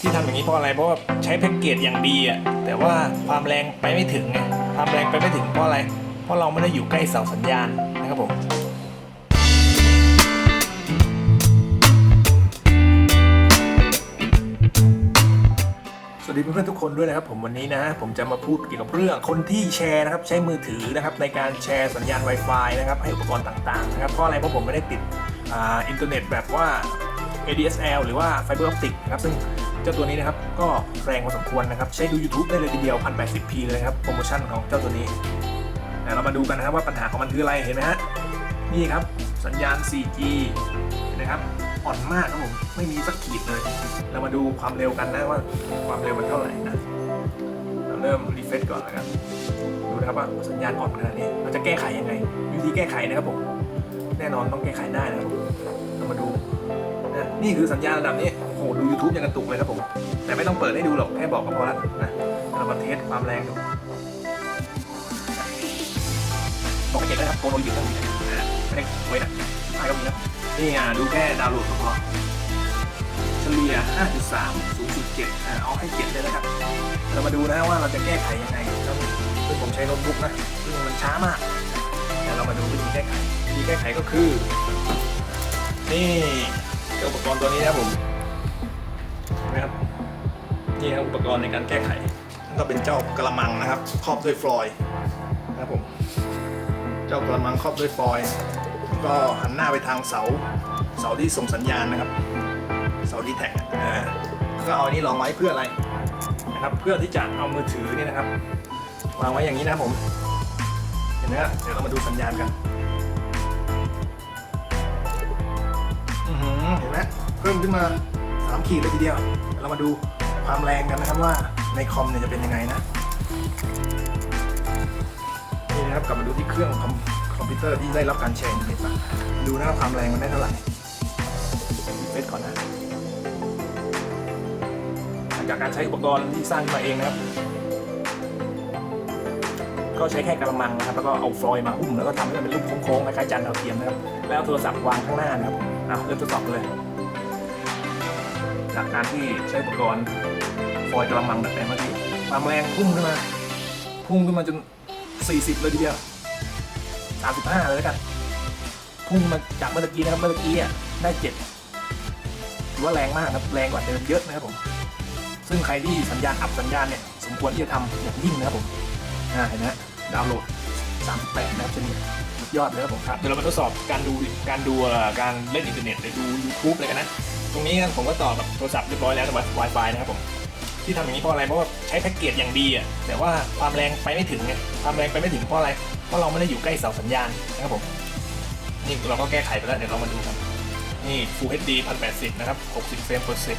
ที่ทำอย่างนี้เพราะอะไรเพราะว่าใช้แพ็กเกจอย่างดีอะแต่ว่าความแรงไปไม่ถึงไงความแรงไปไม่ถึงเพราะอะไร เพราะเราไม่ได้อยู่ใกล้เสาสัญญาณนะครับผมสวัสดีเพื่อนๆทุกคนด้วยนะครับผมวันนี้นะผมจะมาพูดเกี่ยวกับเรื่องคนที่แชร์นะครับใช้มือถือนะครับในการแชร์สัญญาณ Wi-Fi นะครับให้อุปกรณ์ต่างๆนะครับเพราะอะไรเพราะผมไม่ได้ติดอ,อินเทอร์เน็ตแบบว่า ADSL หรือว่า Fiber Optic นะครับซึ่ง เจ้าตัวนี้นะครับก็แรงพอสมควรนะครับ ใช้ดู YouTube ได้เลยทีเดียว 1080p เลยครับโปรโมชั่นของเจ้าตัวนี้เรามาดูกันนะครับว่าปัญหาของมันคืออะไรเห็นไหมฮะนี่ครับสัญญาณ 4G นะครับอ่อนมากครับผมไม่มีสักขีดเลย เรามาดูความเร็วกันนะว่าความเร็วมันเท่าไหร่นะเราเริ่มรีเฟซก่อนแล้วกันดูนะครับว่าสัญญาณอ่อนขนาดนี้เราจะแก้ไขยังไง วิธีแก้ไขนะครับผมแน่นอนต้องแก้ไขได้นะครับผมเรามาดูนะนี่คือสัญญาณระดับนี้ หดู YouTube ยังกระตุกเลยครับผม แต่ไม่ต้องเปิดให้ดูหรอก แค่บอกก็พอแล้วนะเรามาเทสความแรงดูบอกให้เห็นนะครับโกโนอยู่ตรงนี้นะไม่ได้ไว้นะใช่ก็มีนะนี่อะดูแค่ดาวน์โหลดก็พอเฉลี่ย 5.3 0.7อ่าเอาให้เจ็ดเลยนะครับ เรามาดูนะว่าเราจะแก้ไขยังไงครับซึ่งผมใช้โน้ตบุ๊กนะซึ่งมันช้ามาก แต่เรามาดูวิธีแก้ไขวิธีแก้ไขก็คือ นี่เจ้าอุปกรณ์ตัวนี้นะผม นี่ครับอุปกรณ์ในการแก้ไขก็เป็นเจ้ากระมังนะครับครอบด้วยฟลอยด์นะครับผมเจ้ากระมังครอบด้วยฟลอยด์ก็หันหน้าไปทางเสาเสาที่ส่งสัญญาณนะครับเสาดีแท็กก็เอาอันนี้รองไว้เพื่ออะไรนะครับเพื่อที่จะเอามือถือนี่นะครับวางไว้อย่างนี้นะครับผมเห็นไหมฮะเดี๋ยวเรามาดูสัญญาณกันเห็นไหมเพิ่มขึ้นมา3ขีดเลยทีเดียวเรามาดู ความแรงกันนะครับว่าในคอมเนี่ยจะเป็นยังไงนะนี่นะครับกลับมาดูที่เครื่องคอมคอมพิวเตอร์ที่ได้รับการแชร์อินเทอร์เน็ตมาดูนะครับความแรงมันได้เท่าไหร่เฟซก่อนนะหลังจากการใช้อุปกรณ์ที่สร้างขึ้นมาเองนะครับ ก็ใช้แค่กระมังนะครับ แล้วก็เอาฟลอยด์มาหุ้มแล้วก็ทำให้มันเป็นรูปโค้งๆคล้ายๆจานดาวเทียมนะครับ แล้วโทรศัพท์วางข้างหน้านะครับอะเริ่มทดสอบเลย จากการที่ใช้อุปกรณ์ฟอยด์กระมังแบบเมื่อกี้ความแรงพุ่งขึ้นมา พุ่งขึ้นมาจน 40 เลยทีเดียว 35 เลยแล้วกัน พุ่งมาจากเมื่อกี้นะครับเมื่อกี้อะได้7ถือว่าแรงมากครับแรงกว่าเดิมเยอะนะครับผม ซึ่งใครที่สัญญาณอับสัญญาณเนี่ยสมควรที่จะทำอย่างยิ่งนะครับผมอ่าเห็นไหมดาวน์โหลด 38 นะครับเช่นนี้ยอดเลยครับผมครับเดี๋ยวเรามาทดสอบการดูการดูการเล่นอินเทอร์เน็ตหรือดู YouTube อะไรกันนะ ตรงนี้ผมก็ต่อกับโทรศัพท์เรียบร้อยแล้วกับ Wi-Fi นะครับผมที่ทำอย่างนี้เพราะอะไรเพราะว่าใช้แพ็กเกจอย่างดีอะแต่ว่าความแรงไปไม่ถึงไงความแรงไปไม่ถึงเพราะอะไรเพราะเราไม่ได้อยู่ใกล้เสาสัญญาณนะครับผมนี่เราก็แก้ไขไปแล้วเดี๋ยวเรามาดูกันนี่ Full HD 1080 นะครับ 60 เฟรม per sec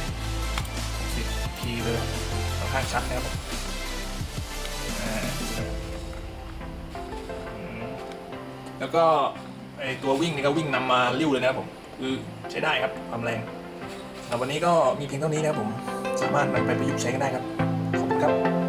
60 p เลยค่อนข้างชัดนะครับผมแล้วก็ไอตัววิ่งนี่ก็วิ่งนำมาริ้วเลยนะครับผมคือใช้ได้ครับความแรง วันนี้ก็มีเพียงเท่านี้นะครับผม สามารถนำไปประยุกต์ใช้กันได้ครับ ขอบคุณครับ